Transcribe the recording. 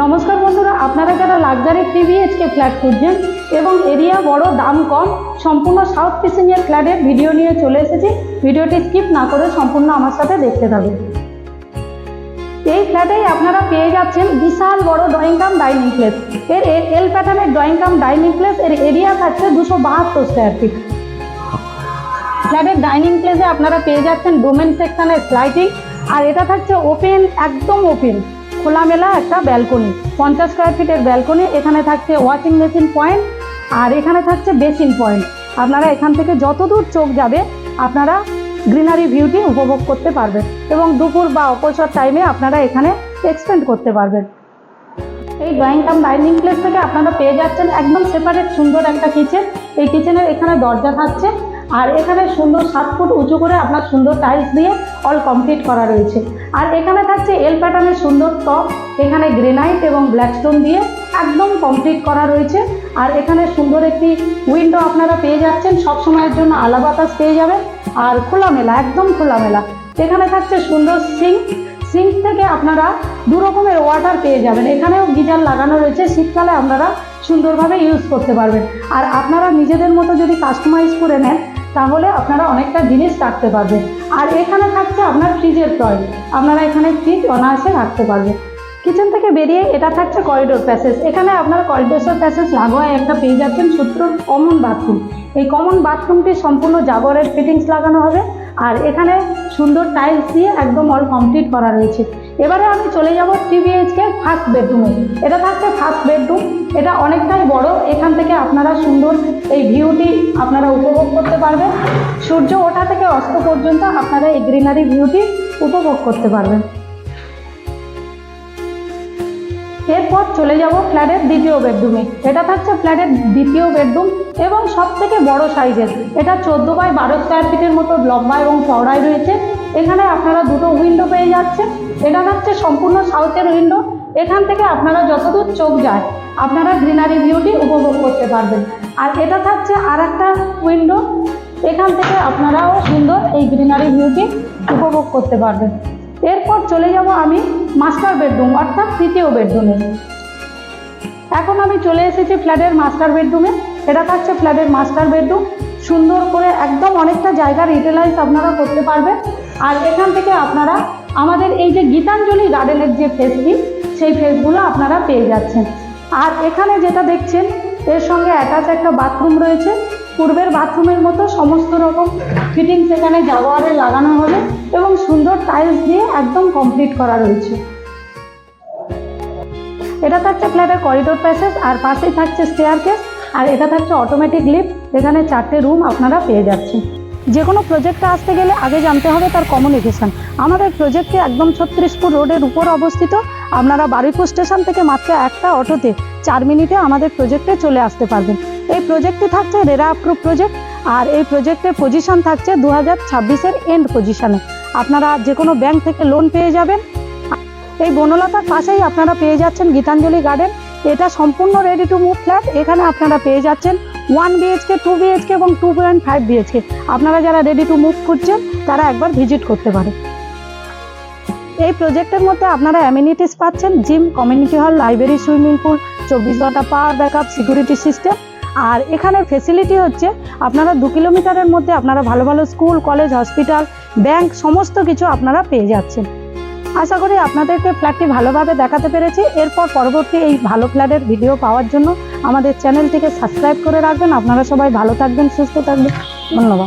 নমস্কার বন্ধুরা, আপনারা যারা লাক্সারি থ্রি ফ্ল্যাট খুঁজছেন এবং এরিয়া বড়, দাম কম, সম্পূর্ণ সাউথ ফেসিংয়ের ফ্ল্যাটের ভিডিও নিয়ে চলে এসেছি। ভিডিওটি স্কিপ না করে সম্পূর্ণ আমার সাথে দেখতে থাকুন। এই ফ্ল্যাটেই আপনারা পেয়ে যাচ্ছেন বিশাল বড় ড্রয়িং কাম ডাইনিং প্লেস এর এল প্যাটার্নের ড্রয়িং কাম ডাইনিং প্লেস এর এরিয়া থাকছে দুশো বাহাত্তর স্কোয়ার ফিট ফ্ল্যাটের ডাইনিং প্লেসে আপনারা পেয়ে যাচ্ছেন ডোমেন সেকশনের স্লাইডিং আর এটা থাকছে ওপেন একদম ওপেন খোলামেলা একটা ব্যালকনি পঞ্চাশ স্কোয়ার ফিটের ব্যালকনি এখানে থাকছে ওয়াশিং মেশিন পয়েন্ট আর এখানে থাকছে বেসিন পয়েন্ট আপনারা এখান থেকে যত দূর চোখ যাবে, আপনারা গ্রিনারি ভিউটি উপভোগ করতে পারবেন এবং দুপুর বা অপসর টাইমে আপনারা এখানে এক্সটেন্ড করতে পারবেন। এই ড্রয়িং কাম ডাইনিং প্লেস থেকে আপনারা পেয়ে যাচ্ছেন একদম সেপারেট সুন্দর একটা কিচেন এই কিচেনের এখানে দরজা থাকছে। আর এখানে সুন্দর সাত ফুট উঁচু করে আপনার সুন্দর টাইলস দিয়ে অল কমপ্লিট করা রয়েছে। আর এখানে থাকছে এল প্যাটার্নের সুন্দর টপ এখানে গ্রেনাইট এবং ব্ল্যাকস্টোন দিয়ে একদম কমপ্লিট করা রয়েছে। আর এখানে সুন্দর একটি উইন্ডো আপনারা পেয়ে যাচ্ছেন সব সময়ের জন্য আলা বাতাস পেয়ে যাবেন। আর খোলামেলা, একদম খোলামেলা। এখানে থাকছে সুন্দর সিঙ্ক সিঙ্ক থেকে আপনারা দু রকমের ওয়াটার পেয়ে যাবেন। এখানেও গিজার লাগানো রয়েছে, শীতকালে আপনারা সুন্দরভাবে ইউজ করতে পারবেন। আর আপনারা নিজেদের মতো যদি কাস্টমাইজ করে নেন তাহলে আপনারা অনেকটা জিনিস রাখতে পারবেন। আর এখানে থাকছে আপনার ফ্রিজের টয়। আপনারা এখানে ফ্রিজ অনায়াসে রাখতে পারবেন। কিচেন থেকে বেরিয়ে এটা থাকছে করিডোর প্যাসেজ এখানে আপনার করিডোর প্যাসেজ লাগোয়া একটা পেয়ে যাচ্ছেন সূত্র কমন বাথরুম এই কমন বাথরুমটি সম্পূর্ণ জাগরের ফিটিংস লাগানো হবে। আর এখানে সুন্দর টাইলস দিয়ে একদম অল কমপ্লিট করা রয়েছে। এবারে আমি চলে যাব টিভিএইচকে ফার্স্ট বেডরুমে এটা থাকছে ফার্স্ট বেডরুম এটা অনেকটাই বড়। এখান থেকে আপনারা সুন্দর এই ভিউটি আপনারা উপভোগ করতে পারবেন। সূর্য ওঠা থেকে অস্ত পর্যন্ত আপনারা এই গ্রিনারি ভিউটি উপভোগ করতে পারবেন। এরপর চলে যাব ফ্ল্যাটের দ্বিতীয় বেডরুমে। এটা থাকছে ফ্ল্যাটের দ্বিতীয় বেডরুম এবং সব থেকে বড় সাইজের। এটা চোদ্দ বাই বারো স্কোয়ার ফিটের মতো লম্বা এবং চওড়ায় রয়েছে। এখানে আপনারা দুটো উইন্ডো পেয়ে যাচ্ছেন। এটা থাকছে সম্পূর্ণ সাউথের উইন্ডো এখান থেকে আপনারা যতদূর চোখ যায়, আপনারা গ্রিনারি ভিউটি উপভোগ করতে পারবেন। আর এটা থাকছে আর একটা উইন্ডো এখান থেকে আপনারাও সুন্দর এই গ্রিনারি ভিউটি উপভোগ করতে পারবেন। এরপর চলে যাব আমি মাস্টার বেডরুম অর্থাৎ তৃতীয় বেডরুমে এখন আমি চলে এসেছি ফ্ল্যাটের মাস্টার বেডরুমে এটা থাকছে ফ্ল্যাটের মাস্টার বেডরুম সুন্দর করে একদম অনেকটা জায়গার ইউটিলাইজ আপনারা করতে পারবেন। আর এখান থেকে আপনারা আমাদের এই যে গীতাঞ্জলি গার্ডেনের যে ফেসটি সেই ফেসগুলো আপনারা পেয়ে যাচ্ছেন। আর এখানে যেটা দেখছেন এর সঙ্গে অ্যাটাচ একটা বাথরুম রয়েছে। পূর্বের বাথরুমের মতো সমস্ত রকম ফিটিংস এখানে জাগোয়ারে লাগানো হবে এবং সুন্দর টাইলস দিয়ে একদম কমপ্লিট করা রয়েছে। এটা থাকছে ফ্ল্যাটের করিডোর প্যাসেজ আর পাশেই থাকছে স্টেয়ার কেস আর এটা থাকছে অটোমেটিক লিফট এখানে চারটে রুম আপনারা পেয়ে যাচ্ছেন। যে কোনো প্রজেক্টে আসতে গেলে আগে জানতে হবে তার কমিউনিকেশন আমাদের প্রজেক্টটি একদম ছত্রিশপুর রোডের উপর অবস্থিত। আপনারা বারুইপুর স্টেশন থেকে মাত্র একটা অটোতে চার মিনিটে আমাদের প্রজেক্টে চলে আসতে পারবেন। এই প্রজেক্টটি থাকছে রেরা অ্যাপ্রুভ প্রজেক্ট আর এই প্রজেক্টের পজিশন থাকছে দু হাজার ছাব্বিশের এন্ড পজিশনে আপনারা যে কোনো ব্যাংক থেকে লোন পেয়ে যাবেন। এই বনলতার পাশেই আপনারা পেয়ে যাচ্ছেন গীতাঞ্জলি গার্ডেন এটা সম্পূর্ণ রেডি টু মুভ ফ্ল্যাট এখানে আপনারা পেয়ে যাচ্ছেন ওয়ান বিএইচকে টু বিএইচকে এবং টু পয়েন্ট ফাইভ বিএইচকে আপনারা যারা রেডি টু মুভ খুঁজছেন তারা একবার ভিজিট করতে পারেন এই প্রজেক্টের মধ্যে আপনারা অ্যামিনিটিস পাচ্ছেন gym community hall library swimming pool চব্বিশ ঘণ্টা পাওয়ার ব্যাকআপ সিকিউরিটি সিস্টেম আর এখানে ফেসিলিটি হচ্ছে, আপনারা দু কিলোমিটারের মধ্যে আপনারা ভালো ভালো স্কুল কলেজ হসপিটাল ব্যাংক সমস্ত কিছু আপনারা পেয়ে যাচ্ছেন। আশা করি আপনাদেরকে ফ্ল্যাটটি ভালোভাবে দেখাতে পেরেছি। এরপর পরবর্তী এই ভালো ফ্ল্যাটের ভিডিও পাওয়ার জন্য আমাদের চ্যানেলটিকে সাবস্ক্রাইব করে রাখবেন। আপনারা সবাই ভালো থাকবেন, সুস্থ থাকবেন। ধন্যবাদ।